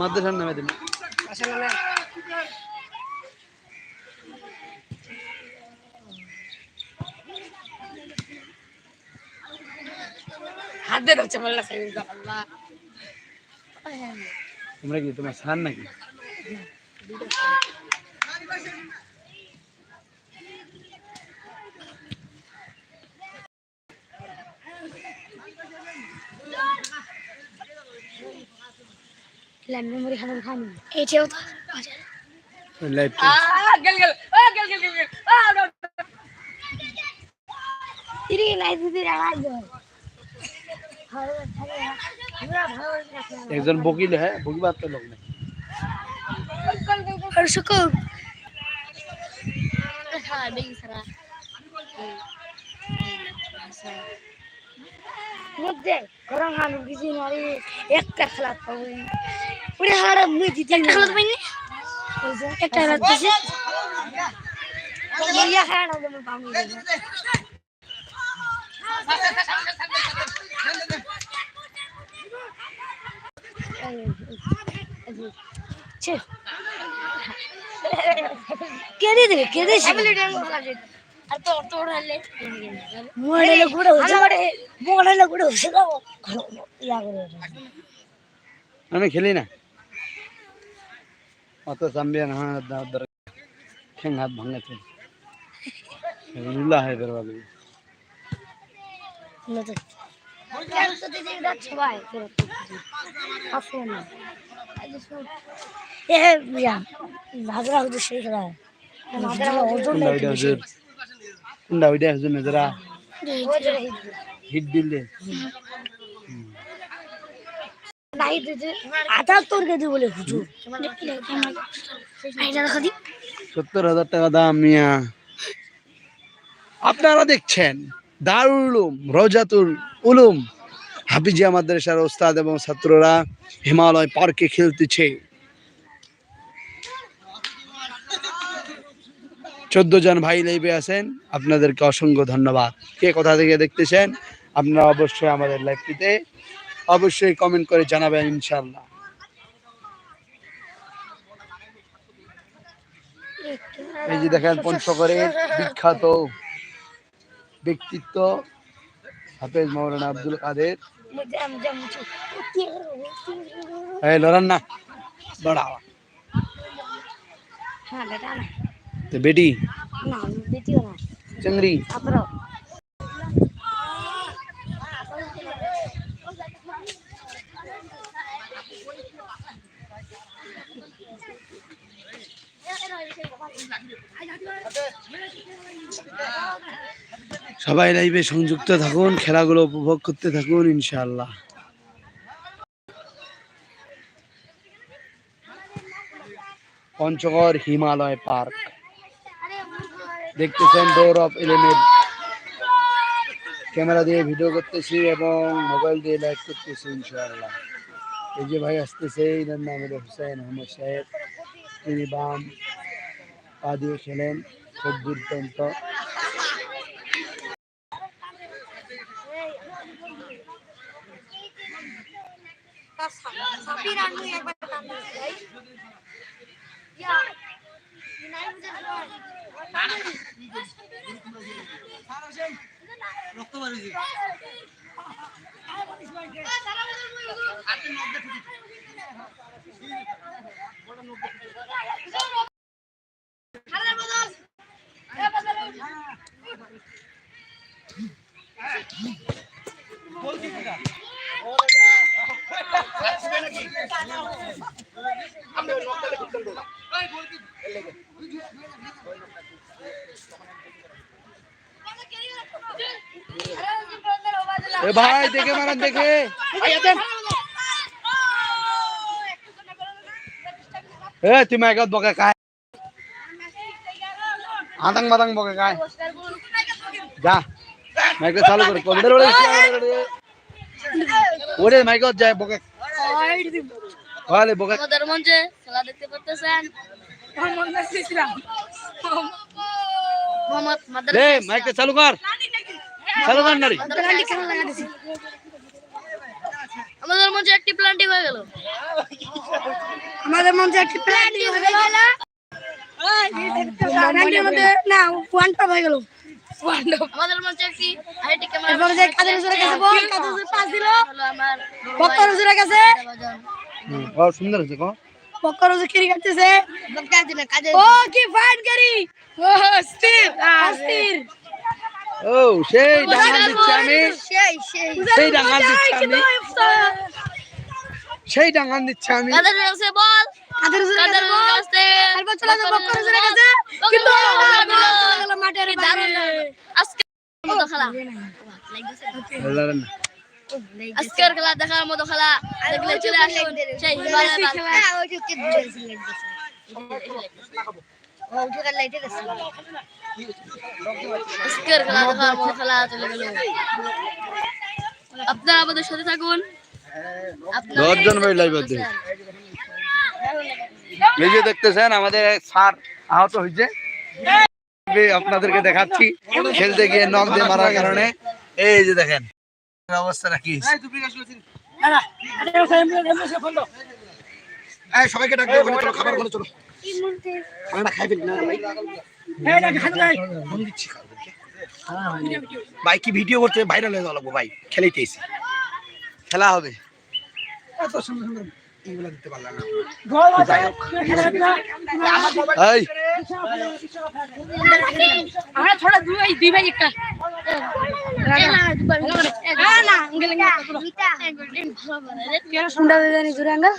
মাদ্রাসার নামে দিন। তোমরা কি তোমার সান নাকি? মেমোরি খারাপ খানি এটাও তো আছে লাইভ আ গেল গেল আ গেল গেল গেল আ নো তিরি নাই দিদি রাগাই দর ভালো থাকে পুরা ভালো রাখে একজন বকিল হ্যাঁ বকিবার তো লোক নেই আর সুকো হ্যাঁ বেগি সারা মধ্যে গরম হান কিছু মারি একটা খেলা পাবো পুরো হাড় মুই দিতে একটা খেলা পাইনি একটা খেলা দিছে। ইয়া না আমি পাবো ছে। কেড়ে দেবে তো মোড়ালে গুড়ো হচ্ছে দাও ইয়া করে আমি খেলি না অত চাম্পিয়ন হওয়ার দরকার ঠেং হাত ভাঙাছে লুলা হয়ে বেরোবে নতুন কেন তো দিদি যাচ্ছে ভাই আসুন না এ বিয়া ভাগরা হচ্ছে সেই খেলা ভাগরা ওজন কোনটা ওইটা নজরা হিট দিলে সত্তর হাজার টাকা আপনারা দেখছেন দারুল উলুম, রোজাতুল উলুম। হাফিজিয়া মাদ্রাসার ওস্তাদ এবং ছাত্ররা হিমালয় পার্কে খেলতেছে। চোদ্দ জন ভাই লাইভে আছেন, আপনাদেরকে অসংখ্য ধন্যবাদ। কে কোথা থেকে দেখতেছেন, আপনারা অবশ্যই আমাদের লাইভটিতে অবশ্যই কমেন্ট করে জানাবেন ইনশাল্লাহ এই যে দেখেন পঞ্চগড়ের বিখ্যাত ব্যক্তিত্ব হাফেজ মৌলানা আব্দুল কাদের। লড়ান না বড়াওয়া হ্যাঁ বেটা চিংড়ি? সবাই লাইভে সংযুক্ত থাকুন, খেলাগুলো উপভোগ করতে থাকুন, ইনশাআল্লাহ। পঞ্চগড় হিমালয় পার্ক। দেখতেছেন ডোর অফ ইলেভেন ক্যামেরা দিয়ে ভিডিও করতেছি এবং মোবাইল দিয়ে লাইভ করতেছি, ইনশাআল্লাহ। এই যে ভাই আসতেছে, এনার নাম হলো হুসাইন আহমদ সাহেব। তিনি বাম পা দিয়ে খেলেন, খুব দুর্দান্ত। তার সাপি রান্নু একবার নাম ভাই ইয়া নাই বুঝে রক্ত বাড়ি Gol kick da. भाई देखे मारा देखे। तुम एक बगे का आतंग मतंग बगे का जा। मैं चालू कर? पंद्रह মাইকত যায় বকে। ওরে বকে। আমাদের মঞ্চে খেলা দেখতে পাচ্ছেন মোহাম্মদ মাদার রে মাইক চালু কর। চালু কর নারী। আমাদের মঞ্চে একটি প্লান্টিং হয়ে গেল। আমাদের মঞ্চে একটি প্ল্যান্টিং হয়ে গেল। না ওয়ান টপ হয়ে গেল। ওয়ান টপ আমাদের মঞ্চে একটি আইটি ক্যামেরা এরপরে যে কাদের হুজুরের কাছে বল কাদের হুজুর পাস দিল? বক্কর হুজুরের কাছে? ও সুন্দর হচ্ছে কো। বক্কর হুজুর কিরি করতেছে বক্কা দিনে কাজে ও কি ফাইন করি ও স্থির স্থির ও সেই ডাঙ্গাল দিচ্ছি আমি। সেই সেই। সেই ডাঙ্গাল দিচ্ছি আমি। সেই দিচ্ছি আমি। কাদের কাছে বল? কাদের হুজুরের কাছে বল? চলে যাব বক্কর হুজুরের কাছে কিন্তু মাঠের বাইরে আজকে মতো খেলা আজকের আমাদের সাথে থাকুন ভাই দেখতেছেন, আমাদের স্যার আহত হয়েছে। আপনাদেরকে দেখাচ্ছি, খেলতে গিয়ে নক দিয়ে মারার কারণে। এই যে দেখেন। অবস্থা সবাইকে চলো খাবার চলো। খানাটা খাই ফেলি না ভাই। কি ভিডিও করতে ভাইরাল হয়ে যাব ভাই। খেলাইতে এসি। খেলা হবে। এত সুন্দর সুন্দর এইগুলা দিতে পারলাম না। যাই হোক। এই। আমরা থোড়া দুই ভাই একটা। না